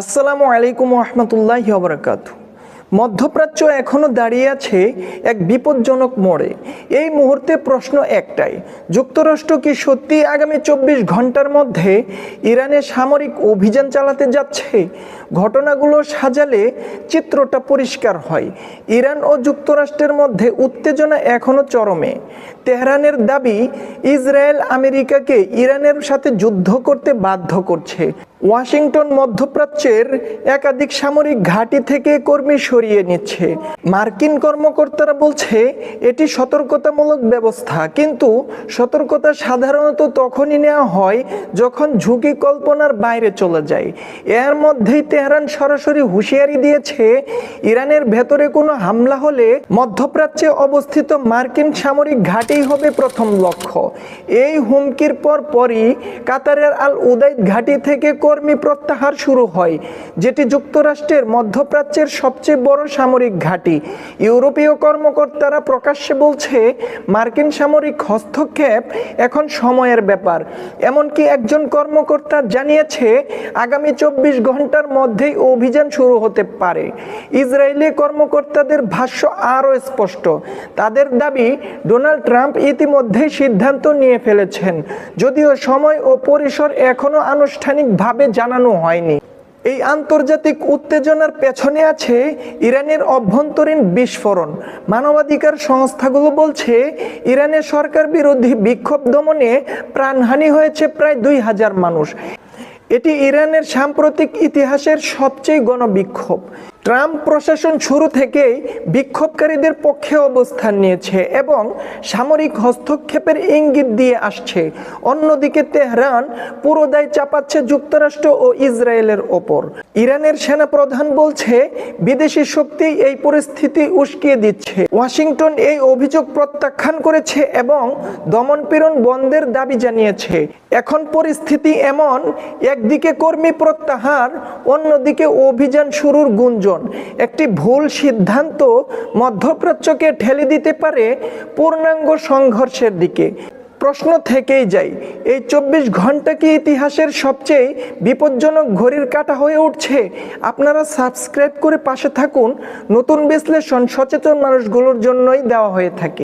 আসসালামু আলাইকুম রহমতুল্লাহ বরকাত মধ্যপ্রাচ্য এখনও দাঁড়িয়ে আছে এক বিপজ্জনক মোড়ে। এই মুহূর্তে প্রশ্ন একটাই, যুক্তরাষ্ট্র কি সত্যি আগামী চব্বিশ ঘণ্টার মধ্যে ইরানে সামরিক অভিযান চালাতে যাচ্ছে? ঘটনাগুলো সাজালে চিত্রটা পরিষ্কার হয়। ইরান ও যুক্তরাষ্ট্রের মধ্যে উত্তেজনা এখনও চরমে। তেহরানের দাবি, ইসরায়েল আমেরিকাকে ইরানের সাথে যুদ্ধ করতে বাধ্য করছে। ওয়াশিংটন মধ্যপ্রাচ্যের একাধিক সামরিক ঘাঁটি থেকে কর্মী সরিয়ে নিচ্ছে। মার্কিন কর্মকর্তারা বলছে, এটি সতর্কতামূলক ব্যবস্থা, কিন্তু সতর্কতা সাধারণত তখনই নেওয়া হয় যখন ঝুঁকি কল্পনার বাইরে চলে যায়। এর মধ্যেই তেহরান সরাসরি হুঁশিয়ারি দিয়েছে, ইরানের ভেতরে কোনো হামলা হলে মধ্যপ্রাচ্যে অবস্থিত মার্কিন সামরিক ঘাঁটি হবে প্রথম লক্ষ্য। এই হুমকির পর পরই কাতারের আল উদাইদ ঘাঁটি থেকে কর্মী প্রত্যাহার শুরু হয়, যেটি যুক্তরাষ্ট্রের মধ্যপ্রাচ্যের সবচেয়ে বড় সামরিক ঘাঁটি। ইউরোপীয় কর্মকর্তারা প্রকাশ্যে বলছে, মার্কিন সামরিক হস্তক্ষেপ এখন সময়ের ব্যাপার। এমনকি একজন কর্মকর্তা জানিয়েছে, আগামী চব্বিশ ঘণ্টার মধ্যেই অভিযান শুরু হতে পারে। ইসরায়েলি কর্মকর্তাদের ভাষ্য আরও স্পষ্ট। তাদের দাবি, ডোনাল্ড ট্রাম্প ইতিমধ্যেই সিদ্ধান্ত নিয়ে ফেলেছেন। যদিও সময় ও পরিসর এখনও আনুষ্ঠানিকভাবে জানানো হয়নি। এই আন্তর্জাতিক উত্তেজনার পেছনে আছে ইরানের অভ্যন্তরীণ বিস্ফোরণ। মানবাধিকার সংস্থাগুলো বলছে, ইরানের সরকার বিরোধী বিক্ষোভ দমনে প্রাণহানি হয়েছে প্রায় দুই হাজার মানুষ। এটি ইরানের সাম্প্রতিক ইতিহাসের সবচেয়ে গণবিক্ষোভ। ট্রাম্প প্রশাসন শুরু থেকেই বিক্ষোভকারীদের পক্ষে অবস্থান নিয়েছে এবং সামরিক হস্তক্ষেপের ইঙ্গিত দিয়ে আসছে। অন্যদিকে তেহরান পুরো দায় চাপাচ্ছে যুক্তরাষ্ট্র ও ইসরায়েলের ওপর। ইরানের সেনাপ্রধান বলছে, বিদেশি শক্তি এই পরিস্থিতি উস্কিয়ে দিচ্ছে। ওয়াশিংটন এই অভিযোগ প্রত্যাখ্যান করেছে এবং দমনপীড়ন বন্ধের দাবি জানিয়েছে। এখন পরিস্থিতি এমন, একদিকে কর্মী প্রত্যাহার, অন্যদিকে অভিযান শুরুর গুঞ্জন। একটি ভুল সিদ্ধান্ত মধ্যপ্রাচ্যকে ঠেলে দিতে পারে পূর্ণাঙ্গ সংঘর্ষের দিকে। প্রশ্ন থেকেই যায়, এই চব্বিশ ঘণ্টা কি ইতিহাসের সবচেয়ে বিপজ্জনক ঘড়ির কাটা হয়ে উঠছে? আপনারা সাবস্ক্রাইব করে পাশে থাকুন। নতুন বিশ্লেষণ সচেতন মানুষগুলোর জন্যই দেওয়া হয়ে থাকে।